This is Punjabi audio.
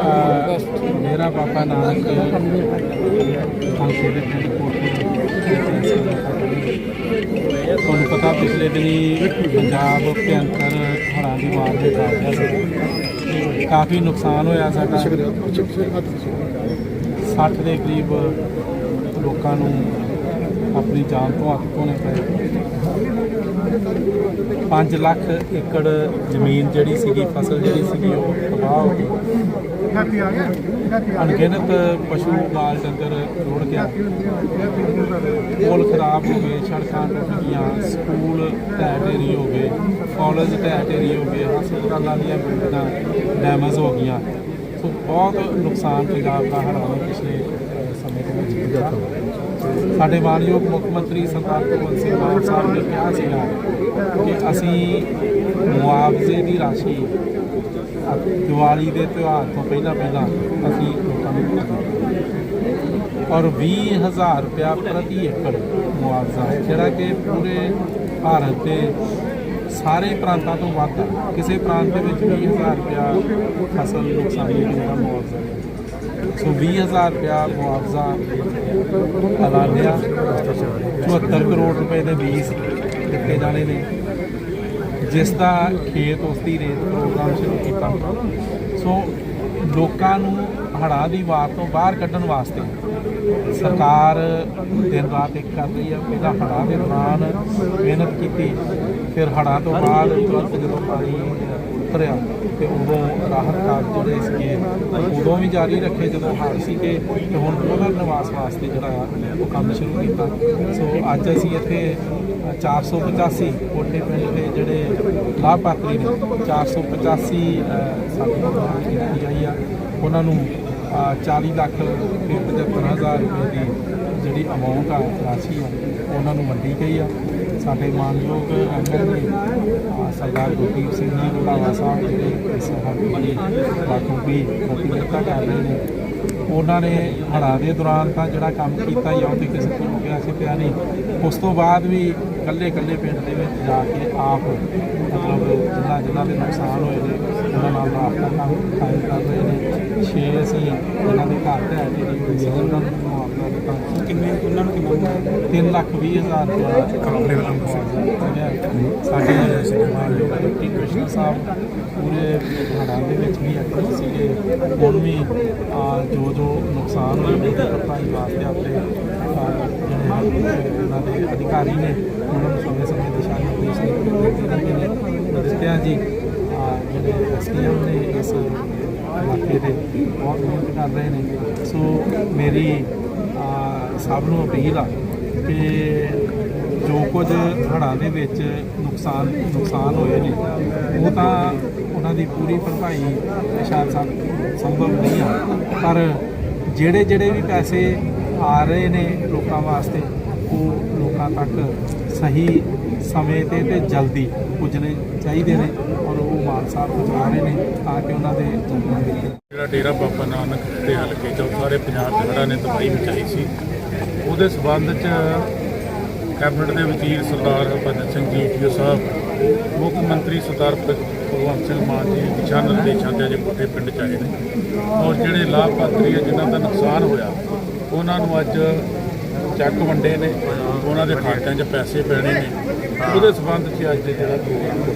ਮੇਰਾ ਹਲਕਾ ਨਾਨਕ ਹਲਕੇ ਦੇ ਤੁਹਾਨੂੰ ਪਤਾ ਪਿਛਲੇ ਦਿਨੀ ਪੰਜਾਬ ਭਿਅੰਕਰ ਹੜ੍ਹਾਂ ਦੀ ਮਾਰ ਦੇ ਕਾਰਨ ਕਾਫੀ ਨੁਕਸਾਨ ਹੋਇਆ ਸਾਡਾ। 60 ਦੇ ਕਰੀਬ ਲੋਕਾਂ ਨੂੰ ਆਪਣੀ ਜਾਨ ਤੋਂ ਹੱਥ ਧੋਣੇ ਪਏ। 5 ਲੱਖ ਏਕੜ ਜ਼ਮੀਨ ਜਿਹੜੀ ਸੀਗੀ, ਫਸਲ ਜਿਹੜੀ ਸੀਗੀ, ਉਹ ਅਣਗਿਣਤ ਪਸ਼ੂ ਬਾਲ ਡੰਗਰ ਰੁੜ ਗਿਆ। ਪੁਲ ਖਰਾਬ ਹੋ ਗਏ ਸੜਕਾਂ ਟੁੱਟ ਗਈਆਂ, ਸਕੂਲ ਢਹਿ ਢੇਰੀ ਹੋ ਗਏ, ਕਾਲਜ ਢਹਿ ਢੇਰੀ ਹੋ ਗਏ, ਹਸਪਤਾਲਾਂ ਦੀਆਂ ਬਿਲਡਿੰਗਾਂ ਡੈਮੇਜ ਹੋ ਗਈਆਂ। ਸੋ ਬਹੁਤ ਨੁਕਸਾਨ ਪੰਜਾਬ ਦਾ ਹੜ੍ਹਾਂ ਨੇ ਪਿਛਲੇ ਸਮੇਂ ਦੇ ਵਿੱਚ ਕੀਤਾ ਸਾਡੇ ਮਾਨਯੋਗ ਮੁੱਖ ਮੰਤਰੀ ਸਰਦਾਰ ਭਗਵੰਤ ਸਿੰਘ ਮਾਨ ਸਾਹਿਬ ਨੇ ਕਿਹਾ ਸੀਗਾ ਕਿ ਅਸੀਂ ਮੁਆਵਜ਼ੇ ਦੀ ਰਾਸ਼ੀ ਅ- ਦੀਵਾਲੀ ਦੇ ਤਿਉਹਾਰ ਤੋਂ ਪਹਿਲਾਂ ਪਹਿਲਾਂ ਅਸੀਂ ਲੋਕਾਂ ਨੂੰ ਦੇਵਾਂਗੇ। ਔਰ 20000 ਰੁਪਇਆ ਪ੍ਰਤੀ ਏਕੜ ਮੁਆਵਜ਼ਾ ਹੈ ਜਿਹੜਾ ਕਿ ਪੂਰੇ ਭਾਰਤ ਦੇ ਸਾਰੇ ਪ੍ਰਾਂਤਾਂ ਤੋਂ ਵੱਧ ਕਿਸੇ ਪ੍ਰਾਂਤ ਦੇ ਵਿੱਚ 20000 ਰੁਪਇਆ ਫਸਲ ਨੁਕਸਾਨੀ ਹੋਣ ਦਾ ਮੁਆਵਜ਼ਾ ਹੈ। ਸੋ 20000 ਰੁਪਇਆ ਮੁਆਵਜ਼ਾ ਐਲਾਨਿਆ। 74 ਕਰੋੜ ਰੁਪਏ ਦੇ ਬੀਜ ਦਿੱਤੇ ਜਾਣੇ ਨੇ। ਜਿਸ ਦਾ ਖੇਤ ਉਸ ਦੀ ਰੇਤ ਪ੍ਰੋਗਰਾਮ ਸ਼ੁਰੂ ਕੀਤਾ। ਸੋ ਲੋਕਾਂ ਨੂੰ ਹੜ੍ਹਾਂ ਦੀ ਵਾਰ ਤੋਂ ਬਾਹਰ ਕੱਢਣ ਵਾਸਤੇ ਸਰਕਾਰ ਦਿਨ ਰਾਤ ਇੱਕ ਕਰ ਰਹੀ ਹੈ। ਪਹਿਲਾਂ ਹੜ੍ਹਾਂ ਦੇ ਦੌਰਾਨ ਮਿਹਨਤ ਕੀਤੀ, ਫਿਰ ਹੜ੍ਹਾਂ ਤੋਂ ਬਾਅਦ ਤੁਰੰਤ ਜਦੋਂ ਪਾਣੀ ਉਤਰਿਆ ਤੇ ਉਦੋਂ ਰਾਹਤ ਕਾਰਜ ਜਿਹੜੇ ਸੀਗੇ ਉਦੋਂ ਵੀ ਜਾਰੀ ਰੱਖੇ ਜਦੋਂ ਹੜ੍ਹ ਸੀਗੇ ਤੇ ਹੁਣ ਉਹਨਾਂ ਨਿਵਾਸ ਵਾਸਤੇ ਜਿਹੜਾ ਆ ਉਹ ਕੰਮ ਸ਼ੁਰੂ ਕੀਤਾ। ਸੋ ਅੱਜ ਅਸੀਂ ਇੱਥੇ 485 ਕੋਟੇ ਪਿੰਡ ਦੇ ਜਿਹੜੇ ਲਾਭਪਾਤਰੀ ਨੇ 485 ਅ, ਸਾਡੀ ਮਦਦ ਕੀਤੀ ਗਈ ਆ। ਉਹਨਾਂ ਨੂੰ ਅ, 40 ਲੱਖ ਤੇ 75000 ਰੁਪਏ ਦੀ ਜਿਹੜੀ ਅਮਾਉਂਟ ਆ ਰਾਸ਼ੀ ਆ ਉਹਨਾਂ ਨੂੰ ਵੰਡੀ ਗਈ ਆ। ਸਾਡੇ ਮਾਨਯੋਗ ਐਮਐਲਏ ਸਰਦਾਰ ਗੁਰਦੀਪ ਸਿੰਘ ਜੀ ਰੰਧਾਵਾ ਸਾਹਿਬ ਜਿਹੜੇ ਇਸ ਹਲਕੇ ਦੀ ਬਾਖੂਬੀ ਪ੍ਰਤੀਨਿਧਤਾ ਕਰ ਰਹੇ ਨੇ, ਉਹਨਾਂ ਨੇ ਹੜ੍ਹਾਂ ਦੇ ਦੌਰਾਨ ਤਾਂ ਜਿਹੜਾ ਕੰਮ ਕੀਤਾ ਹੀ ਆ ਉਹ ਕਿਸੇ ਕੋਲ ਗਿਆ ਸੀ ਪਿਆ ਨਹੀਂ, ਉਸ ਤੋਂ ਬਾਅਦ ਵੀ ਇਕੱਲੇ ਇਕੱਲੇ ਪਿੰਡ ਦੇ ਵਿੱਚ ਜਾ ਕੇ ਆਪ ਮਤਲਬ ਜਿੰਨਾ ਜਿਨ੍ਹਾਂ ਦੇ ਨੁਕਸਾਨ ਹੋਏ ਨੇ, ਉਹਨਾਂ ਨਾਲ ਰਾਬਤਾ ਕੰਮ ਕਾਇਮ ਕਰ ਰਹੇ ਨੇ। ਛੇ ਅਸੀਂ ਉਹਨਾਂ ਦੇ ਘਰ ਤੇ ਆਏ ਨੇ ਹੋਈ ਸੀ ਉਹਨਾਂ ਨੂੰ ਮੁਆਵਜ਼ਾ ਦਿੱਤਾ ਕਿੰਨੇ ਉਹਨਾਂ ਨੂੰ ਕਿੰਨਾ 3 ਲੱਖ 20 ਹਜ਼ਾਰ ਰੁਪਇਆ ਕਾਬਲੇ ਵੱਲੋਂ ਸਾਡੇ ਮਾਨਯੋਗ ਡਿਪਟੀ ਕਮਿਸ਼ਨਰ ਸਾਹਿਬ ਪੂਰੇ ਹੜ੍ਹਾਂ ਦੇ ਵਿੱਚ ਵੀ ਐਕਟਿਵ ਸੀਗੇ। ਹੁਣ ਵੀ ਆ, ਜੋ ਜੋ ਨੁਕਸਾਨ ਹੋਏ ਉਹਦੀ ਭਰਪਾਈ ਵਾਸਤੇ ਆਪਣੇ ਉਹਨਾਂ ਦੇ ਅਧਿਕਾਰੀ ਨੇ ਉਹਨਾਂ ਨੂੰ ਸਮੇਂ ਸਮੇਂ ਦਿਸ਼ਾ ਨਿਰਦੇਸ਼ ਦਿੱਤੇ ਨੇ ਦਿੱਤਿਆਂ ਜੀ। ਆ, ਜਿਹੜੇ ਐਸਡੀਐਮ ਨੇ ਇਸ ਇਲਾਕੇ ਦੇ ਬਹੁਤ ਮਿਹਨਤ ਕਰ ਰਹੇ ਨੇ। ਸੋ ਮੇਰੀ ਸਭ ਨੂੰ ਅਪੀਲ ਆ ਕਿ ਜੋ ਕੁਝ ਹੜ੍ਹਾਂ ਦੇ ਵਿੱਚ ਨੁਕਸਾਨ ਨੁਕਸਾਨ ਹੋਏ ਨੇ, ਉਹ ਤਾਂ ਉਹਨਾਂ ਦੀ ਪੂਰੀ ਭਰਪਾਈ ਸ਼ਾਇਦ ਸੰ- ਸੰਭਵ ਨਹੀਂ ਆ। ਪਰ ਜਿਹੜੇ ਜਿਹੜੇ ਵੀ ਪੈਸੇ ਆ ਰਹੇ ਨੇ ਲੋਕਾਂ ਵਾਸਤੇ, ਉਹ ਲੋਕਾਂ ਤੱਕ ਸਹੀ ਸਮੇਂ ਤੇ ਤੇ ਜਲਦੀ ਪੁੱਜਣੇ ਚਾਹੀਦੇ ਨੇ ਔਰ ਉਹ ਮਾਨ ਸਾਹਿਬ ਪਹੁੰਚਾ ਰਹੇ ਨੇ ਤਾਂ ਕਿ ਉਹਨਾਂ ਦੇ ਜਨਮ ਦੇ ਜਿਹੜਾ ਡੇਰਾ ਬਾਬਾ ਨਾਨਕ ਦੇ ਹਲਕੇ ਚ ਸਾਰੇ ਪੰਜਾਬ ਦੇ ਹੜ੍ਹਾਂ ਨੇ ਤਬਾਹੀ ਮਚਾਈ ਸੀ। ਉਹਦੇ ਸਬੰਧ ਚ ਕੈਬਨਿਟ ਦੇ ਵਜ਼ੀਰ ਸਰਦਾਰ ਹਰਭਜਨ ਸਿੰਘ ਜੀ ਈਟੀਓ ਸਾਹਿਬ, ਮੁੱਖ ਮੰਤਰੀ ਸਰਦਾਰ ਭਗਵੰਤ ਸਿੰਘ ਮਾਨ ਜੀ, ਦਿਸ਼ਾ ਨਿਰਦੇਸ਼ਾਂ ਤੇ ਅਜੇ ਕੋਠੇ ਪਿੰਡ ਚ ਆਏ ਨੇ। ਔਰ ਜਿਹੜੇ ਲਾਭਪਾਤਰੀ ਹੈ ਜਿਨ੍ਹਾਂ ਦਾ ਨੁਕਸਾਨ ਹੋਇਆ, ਉਹਨਾਂ ਨੂੰ ਅੱਜ ਚੈੱਕ ਵੰਡੇ ਨੇ ਉਹਨਾਂ ਦੇ ਖਾਤਿਆਂ 'ਚ ਪੈਸੇ ਪੈਣੇ ਨੇ। ਉਹਦੇ ਸਬੰਧ 'ਚ ਅੱਜ ਜਿਹੜਾ ਪ੍ਰੋਗਰਾਮ